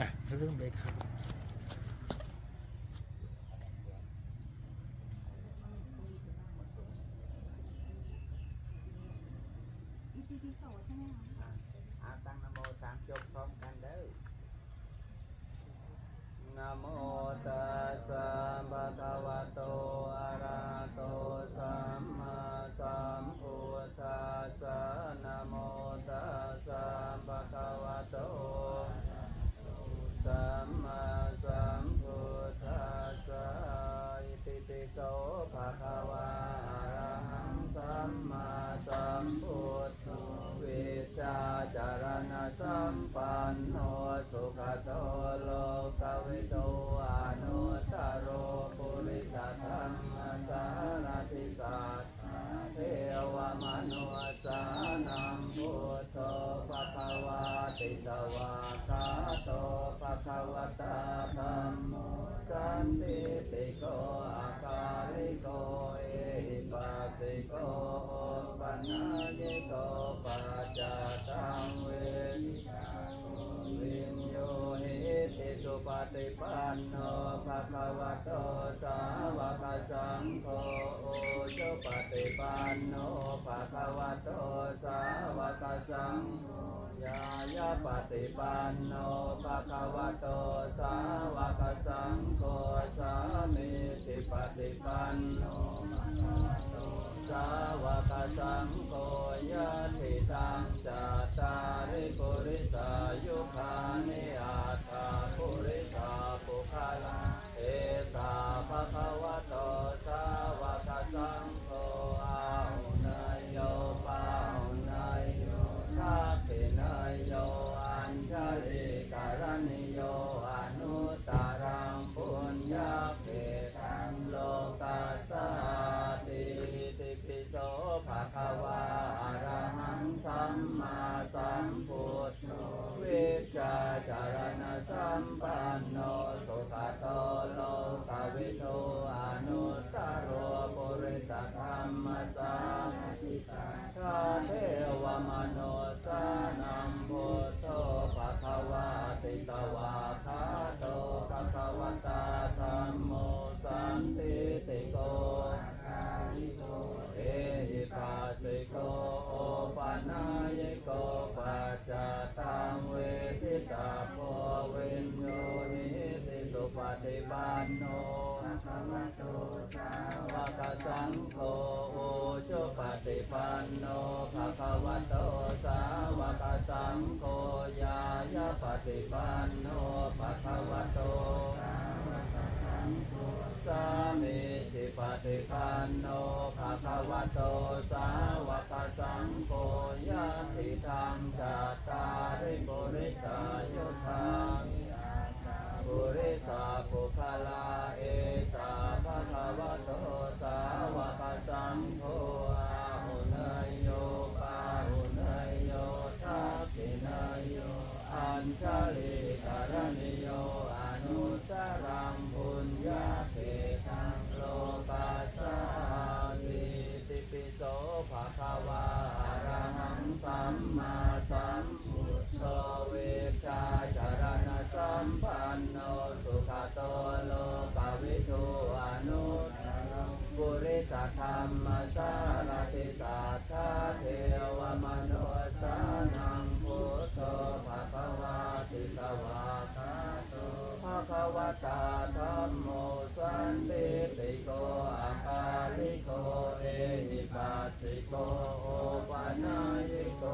อะเริ่มเลยครับ อาตั้งนะโมสามจบพร้อมกันเด้อนะโมตัสสะภะคะวะโต อะระหะโต สัมมาสัมพุทธัสสะนะโมตัสสะภะคะวะโต สัมมาสัมพุทธัสสะอิติปิโสภะคะวะอะระหังสัมมาสัมพุทโธ วิชาจารณสัมปันโนสุขโตโลกวิโตอนุตตรโรปุริสธรรมสารติสัทธาเทวมนุสานังพุทโธภะคะวะติสวากาโตภะคะวะตาธัมโม สุปฏิปันโนภะคะวะโตสาวกสังโฆโอจุปฏิปันโนภะคะวะโตสาวกสังโฆยายาปฏิปันโนภะคะวะโตสาวกสังโฆสามิติปฏิปันโนภะคะวะโตสาวกสังโฆยะ ภะคะวะโตสาวกสังโฆโอจุปฏิปันโนภะคะวะโตสาวกสังโฆยายาปฏิปันโนภะคะวะโตสามิจิปฏิปันโนภะคะวะโตสาวกสังโฆยะติธรรมจัตตาริปุริสายุทธังปุริสาปุคลาเอสา วะโตสาวกสังโฆอาหุนยโยปาหุนยโยทักขินยโยอัญชลิการณิโยอนุตตรังปุญญาเขตังโลกัสสาติติปิโสภะคะวะอระหังสัมมาสัมพุทโธเวชาจารณะสัมปันโนสุขโตโลกวิทูอนุต ปุริสธรรมสารติสัทธาเทวมโนสานังพุทโธภะคะวะติสวาคาโตภะคะวะตาธัมโมสันติติโกอาคาลิโกเอหิปัสสิโกโอปัญญโก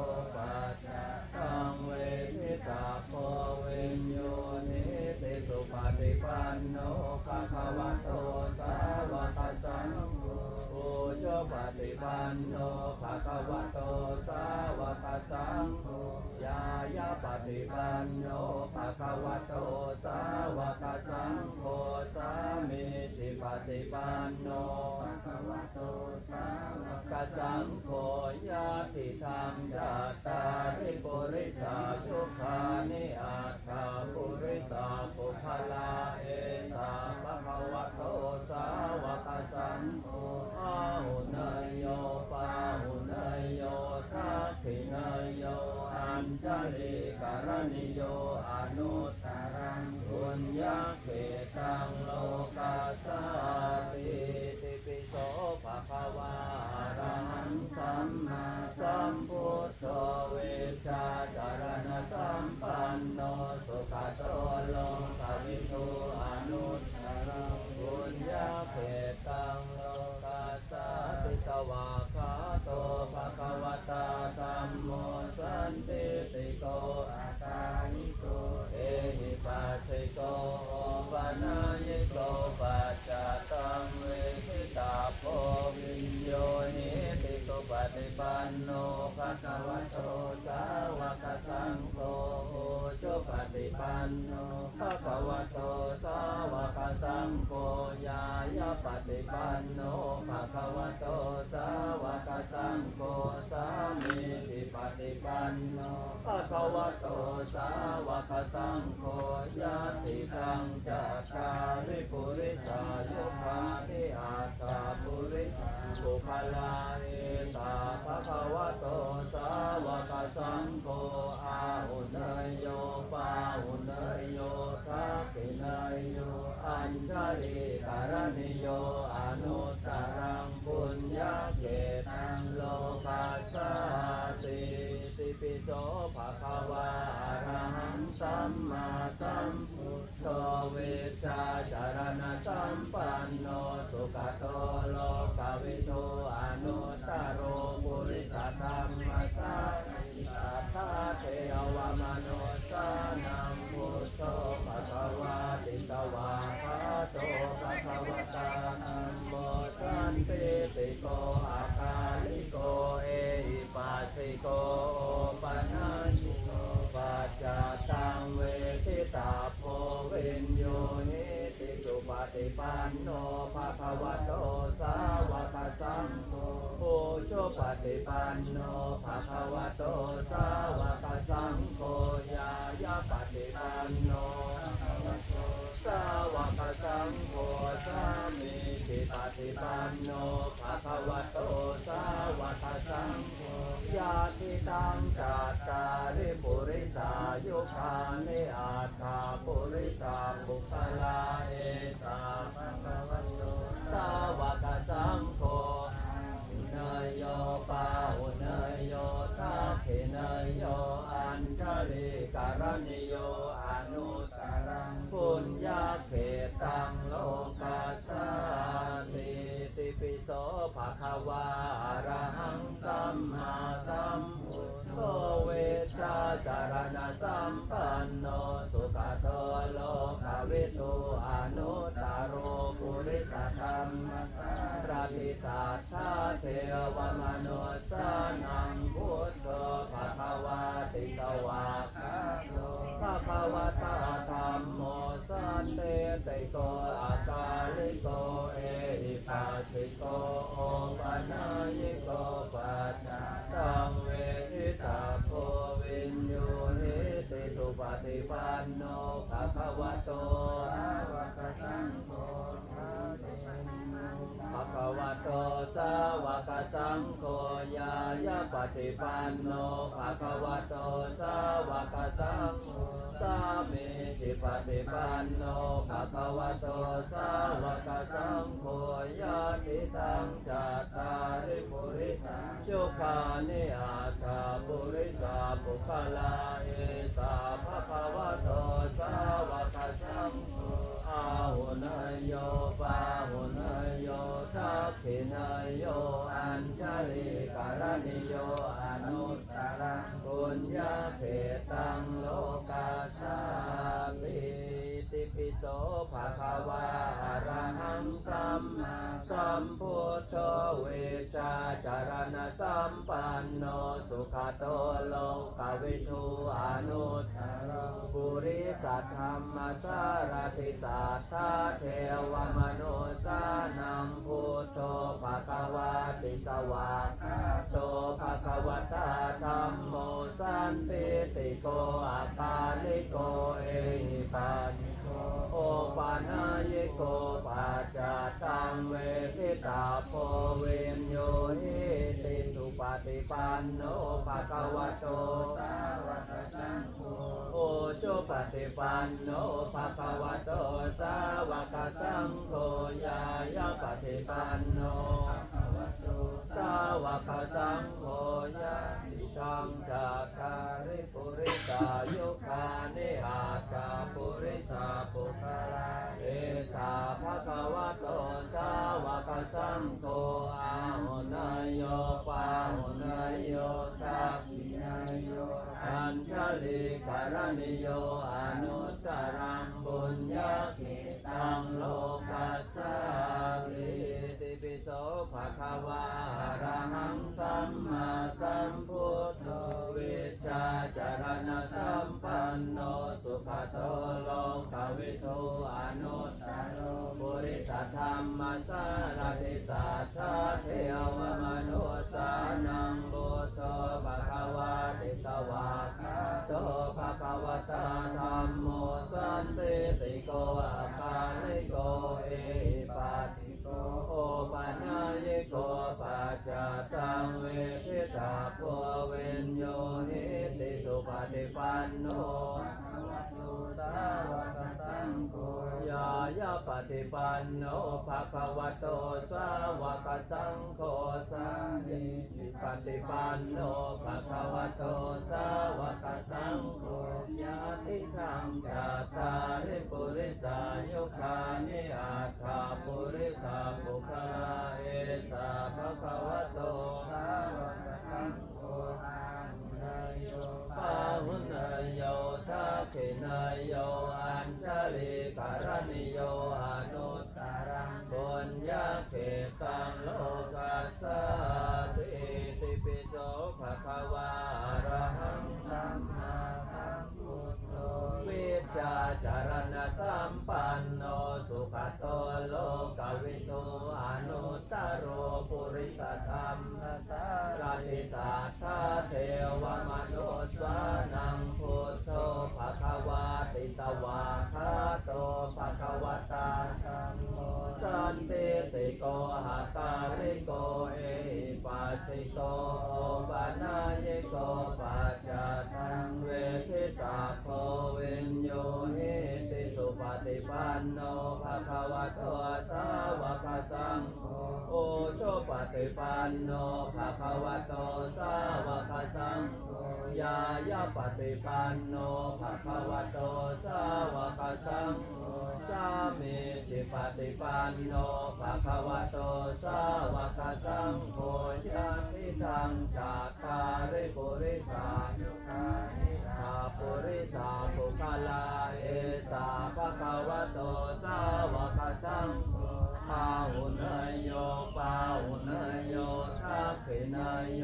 ฏิปันโนภะคะวะโตสาวกสังโฆสามิจิปฏิปันโนภะคะวะโตสาวกสังโฆญาติธรรมญาตาริปุริสายุคานิอาตาปุริสาปุคลาเอ ชลิกรณิโยอนุตรังบุญญาเวตังโลกาสาติติปิโสภะควาอรหังสัมมาสัม รัฏิปันโนภะคะวะโตสาวกสังโฆยายาปฏิปันโนภะคะวะโตสาวกสังโฆสามีจิปฏิปันโนภะคะวะโตสาวกสังโฆยะติทังจัตตาริปุริสายุคานิอาตาปุริสุขลาเอตาภะคะวะโตสาวกสังโฆอาหุเนยโย ปาหุเนยโยทักขินยโยอัญชลีการณิโยอนุตตรังปุญญาเกตังโลกัสสาติสิปิโสภะคะวาอะระหังสัมมาสัมพุทโธเวชาจารณะสัมปันโนสุขโตโลกวิโตอนุตตโรปุริสธรรมสาริสัทธาเทวมโนสา นังพุทโธภะคะวาติตวาคาโตภะคะวะตานัมโมสันติติโกอาคาลิโกเอหิปัสสิโกปะนันติโกปัจจตังเวทิตาโพวินโยนิติสุปฏิปันโนภะคะวะโตสาวกสังโฆโอโชปฏิปันโนภะคะวะโตสาวกสังโฆยายาปฏิปันโนภะคะวะโตสาวกสังโฆสามี จิปฏิปันโนภะคะวะโตสาวกสังโฆญาติตังจัตตาริปุริสายุคานิอาตาปุริสาปุคลาเอสาภะคะวะโตสาวกสังโฆนยโยปาหุเนยโยทักขิเนยโยอัญชลิการณิโยอ นุตรังปุญญาเขตังโลกัสสาติติปิโสภะคะวาระหังสัมมาสัมพุทโธเวชาจารณะสัมปันโนสุขโตโลกวิทูอนุตตโรปุริสธรรมสารติสัทธาเทวมนุสสานังพุทโธ ติสวาคาโตภะคะวะตาธรรมโมสันเตติโกอาคาลิโกเอหิปัสสิโกโอปะนายิโกปัจจตังเวทิตาโพวินโยนิติสุปฏิปันโนภะคะวะโตสาวกสังโฆภะคะวะโตสาวกสังโฆยายปฏิปันโนภะคะวะ นิอาตาปุริสาปุคลาเอสาภะคะวะโตสาวกสังโฆอาหุนยโยปาหุนยโยทักขินยโยอัญชลิการณิโยอนุตตรังปุญญาเขตังโลกัสสาติ ติปิโสภะคะวาอะระหังสัมมาสัมพุทโธเวชาจารณะสัมปันโนสุขโตโลกวิทูอนุตตโรปุริสัทธรรมสารติสัทธาเทวมนุสานังพุทโธภะคะวาติสวาคาโตภะคะวตาธัมโมสันติติโกอาคาลิโกเอหิปัสสิโก ปานายิโกปัจจตังเวทิตาโพเวนโยหิติสุปฏิปันโนภะคะวะโตสาวกสังโฆโอโจปฏิปันโนภะคะวะโตสาวกสังโฆยายาปฏิปันโนาวกสังโฆยะติตังจัตตาริปุริสายุคานิอาตาปุริสาปุคลาเอสาภะคะวะโตสาวกสังโฆอาหุนายโยปาหุนายโยทักขินยโยอัญชลิการณิโยอนุตตรังบุญญาเกตังโลกัสสาลิ ปิโสภะคะวาระหังสัมมาสัมพุทโธวิชาจารณสัมปันโนสุขโตโลกวิทูอนุตตโรบุริสธรรมสารติสัทธาเทวมนุสานังบุตโตภะคะวาติสวากขาโตภะคะวตาธัมโมสั ปฏิปันโนภะคะวะโตสาวกสังโฆสาธิปฏิปันโนภะคะวะโตสาวกสังโฆญาติธรรมจาตาริปุริสายุคานิอาคาปุริสาบุคลาเอสาภะคะ สัมปันโนสุขโตโลกวิทูอนุตตโรปุริสธรรมสารติสัทธาเทวมนุสสานังพุทโธภะคะวาติสวาคาโตภะคะวตาธัมโมสันติติโกหะตาริโกเอปัสสิโกโอปะนายโกปัจจตังเวทิตาโพ ฏิปันโนภะคะวะโตสาวกสังโฆโอโชปฏิปันโนภะคะวะโตสาวกสังโฆยายาปฏิปันโนภะคะวะโตสาวกสังโฆ สามีจิปฏิปันโนภะคะวะโตสาวกสังโฆญาติทังสัตตาริปุริสายุคานิอาปุริสาภุคลาเอสาภะคะวะโตสาวกสังโฆปาหุนยโยปาหุนยโยทักขินยโย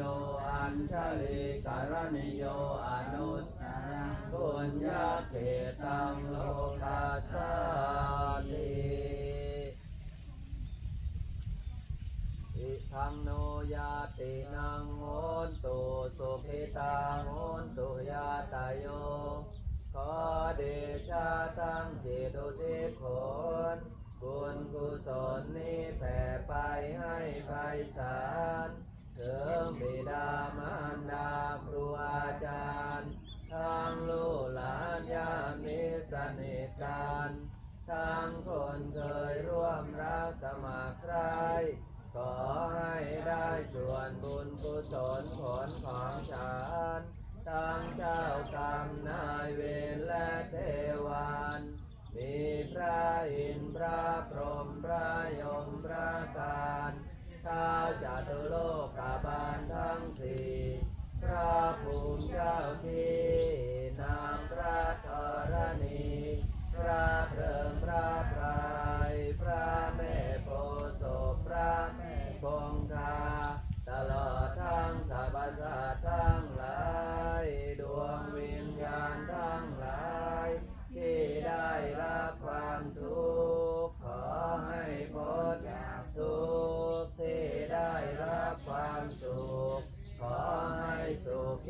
ญชลิการณิโยอนุตตรังปุญญาเขตังโลกัสสะติอิทังโนยาตินังโหนตุสุขิตังโหนตุยาตายโย ขอเดชะตั้งจิตอุทิศผลบุญกุศลนี้แผ่ไปให้ไพศาล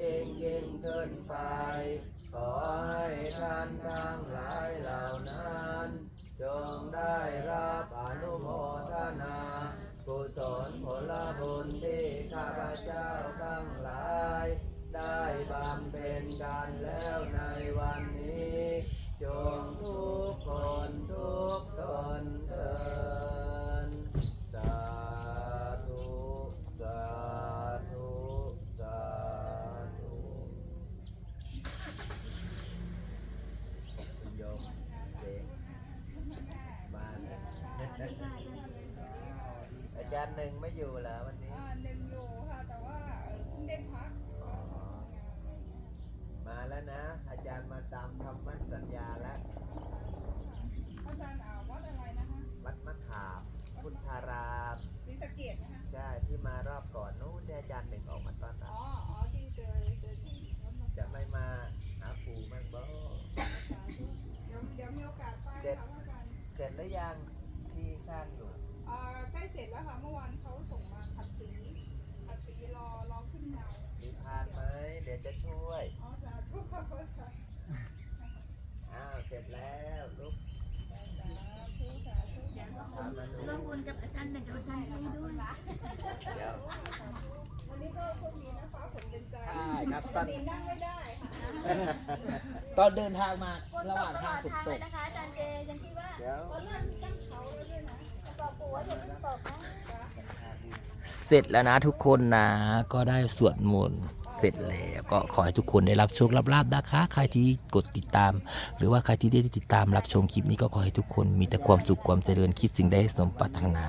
ยิ่งยิ่งขึ้นไป ขอให้ท่านทั้งหลายเหล่านั้นจงได้รับอนุโมทนากุศลผลบุญที่ข้าพเจ้าทั้งหลาย ได้บำเพ็ญกันแล้วในวันนี้ หนึ่งไม่อยู่เหรอวันนี้ อ่าหนึ่งอยู่ค่ะ แต่ว่าเพิ่งได้พักมาแล้วนะ อาจารย์มาตามคำมั่นสัญญาแล้วอาจารย์อ่าวัดอะไรนะคะวัดมะขามพุทธารามศรีสะเกดนะคะ ใช่ที่มารอบก่อนนู้นที่อาจารย์หนึ่งออกมาตอนรับอ๋อ อ๋อที่เจอเจอที่ะจะไม่มาหาปู่มั่งบ่เดี๋ยวเดี๋ยวมีโอกาสไประย์เสร็จหรือยังที่สร้างอยู่ อ่าใกล้เสร็จแล้วค่ะ เมื่อวานเขาส่งมาขัดสีขัดสีรอรอขึ้นเงามีพานไหมเดี๋ยวจะช่วย อ๋อสาธุค่ะพระอาจารย์อ้าว เสร็จแล้วลุกสาธุสาธุอย่างละคตานมมาดูร่วมบุญกับอาจารย์หนึ่งกับอาจารย์ให้ด้วยเดี๋ยววันนี้ก็โชคดีนะฟ้าฝนเป็นใจใช่ครับตอนตีนั่งไม่ได้ค่ะตอนเดินทางมาระหว่างทางฝนตกนะคะอาจารย์เจยังคิดว่าเดี๋ยวตอนนั่งตั้งเขาแล้วด้วยนะ เสร็จแล้วนะทุกคนนะ ก็ได้สวดมนต์เสร็จแล้วก็ขอให้ทุกคนได้รับโชครับลาบนะคะ ใครที่กดติดตาม หรือว่าใครที่ได้ติดตามรับชมคลิปนี้ก็ขอให้ทุกคนมีแต่ความสุขความเจริญคิดสิ่งใดให้สมปรารถนา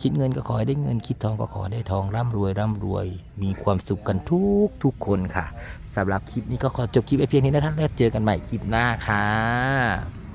คิดเงินก็ขอให้ได้เงินคิดทองก็ขอได้ทองร่ำรวยร่ำรวย มีความสุขกันทุกทุกคนค่ะสำหรับคลิปนี้ก็ขอจบคลิปไว้เพียงนี้นะครับแล้วเจอกันใหม่คลิปหน้าค่ะ